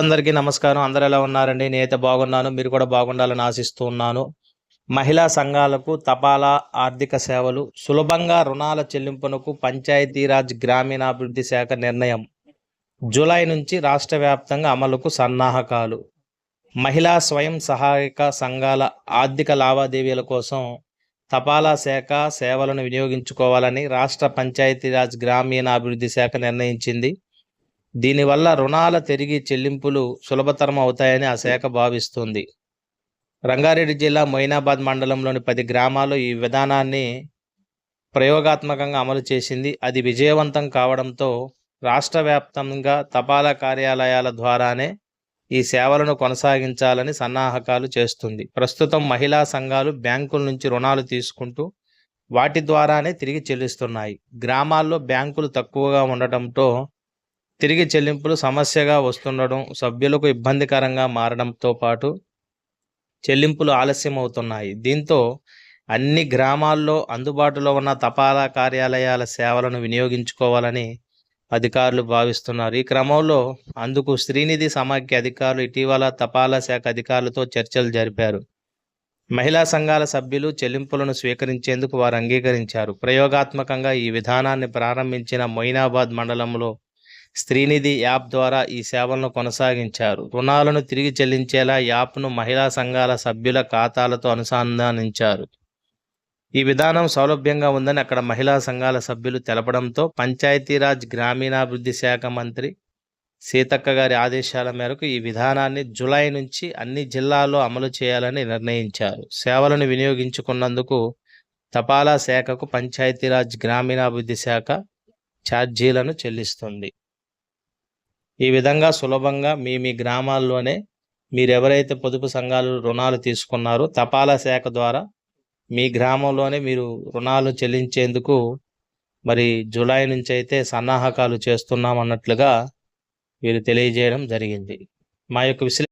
అందరికీ నమస్కారం. అందరు ఎలా ఉన్నారండి? నేనైతే బాగున్నాను. మీరు కూడా బాగుండాలని ఆశిస్తూ ఉన్నాను. మహిళా సంఘాలకు తపాలా ఆర్థిక సేవలు సులభంగా రుణాల చెల్లింపునకు పంచాయతీరాజ్ గ్రామీణాభివృద్ధి శాఖ నిర్ణయం. జూలై నుంచి రాష్ట్ర వ్యాప్తంగా అమలుకు సన్నాహకాలు. మహిళా స్వయం సహాయక సంఘాల ఆర్థిక లావాదేవీల కోసం తపాలా శాఖ సేవలను వినియోగించుకోవాలని రాష్ట్ర పంచాయతీరాజ్ గ్రామీణాభివృద్ధి శాఖ నిర్ణయించింది. దీనివల్ల రుణాల తిరిగి చెల్లింపులు సులభతరం అవుతాయని ఆ శాఖ భావిస్తుంది. రంగారెడ్డి జిల్లా మొయినాబాద్ మండలంలోని పది గ్రామాలు ఈ విధానాన్ని ప్రయోగాత్మకంగా అమలు చేసింది. అది విజయవంతం కావడంతో రాష్ట్ర వ్యాప్తంగా తపాలా కార్యాలయాల ద్వారానే ఈ సేవలను కొనసాగించాలని సన్నాహకాలు చేస్తుంది. ప్రస్తుతం మహిళా సంఘాలు బ్యాంకుల నుంచి రుణాలు తీసుకుంటూ వాటి ద్వారానే తిరిగి చెల్లిస్తున్నాయి. గ్రామాల్లో బ్యాంకులు తక్కువగా ఉండటంతో తిరిగి చెల్లింపులు సమస్యగా వస్తుండడం సభ్యులకు ఇబ్బందికరంగా మారడంతో పాటు చెల్లింపులు ఆలస్యం అవుతున్నాయి దీంతో అన్ని గ్రామాల్లో అందుబాటులో ఉన్న తపాలా కార్యాలయాల సేవలను వినియోగించుకోవాలని అధికారులు భావిస్తున్నారు. ఈ క్రమంలో అందుకు శ్రీనిధి సమాఖ్య అధికారులు ఇటీవల తపాలా శాఖ అధికారులతో చర్చలు జరిపారు. మహిళా సంఘాల సభ్యులు చెల్లింపులను స్వీకరించేందుకు వారు అంగీకరించారు. ప్రయోగాత్మకంగా ఈ విధానాన్ని ప్రారంభించిన మొయినాబాద్ మండలంలో స్త్రీనిధి యాప్ ద్వారా ఈ సేవలను కొనసాగించారు. రుణాలను తిరిగి చెల్లించేలా యాప్ను మహిళా సంఘాల సభ్యుల ఖాతాలతో అనుసంధానించారు. ఈ విధానం సౌలభ్యంగా ఉందని అక్కడ మహిళా సంఘాల సభ్యులు తెలపడంతో పంచాయతీరాజ్ గ్రామీణాభివృద్ధి శాఖ మంత్రి సీతక్క గారి ఆదేశాల మేరకు ఈ విధానాన్ని జులై నుంచి అన్ని జిల్లాల్లో అమలు చేయాలని నిర్ణయించారు. సేవలను వినియోగించుకున్నందుకు తపాలా శాఖకు పంచాయతీరాజ్ గ్రామీణాభివృద్ధి శాఖ ఛార్జీలను చెల్లిస్తుంది. ఈ విధంగా సులభంగా మీ మీ గ్రామాల్లోనే మీరు ఎవరైతే పొదుపు సంఘాలు రుణాలు తీసుకున్నారో తపాలా శాఖ ద్వారా మీ గ్రామంలోనే మీరు రుణాలు చెల్లించేందుకు మరి జూలై నుంచి అయితే సన్నాహకాలు చేస్తున్నాం అన్నట్లుగా వీరు తెలియజేయడం జరిగింది. మా యొక్క విశ్లే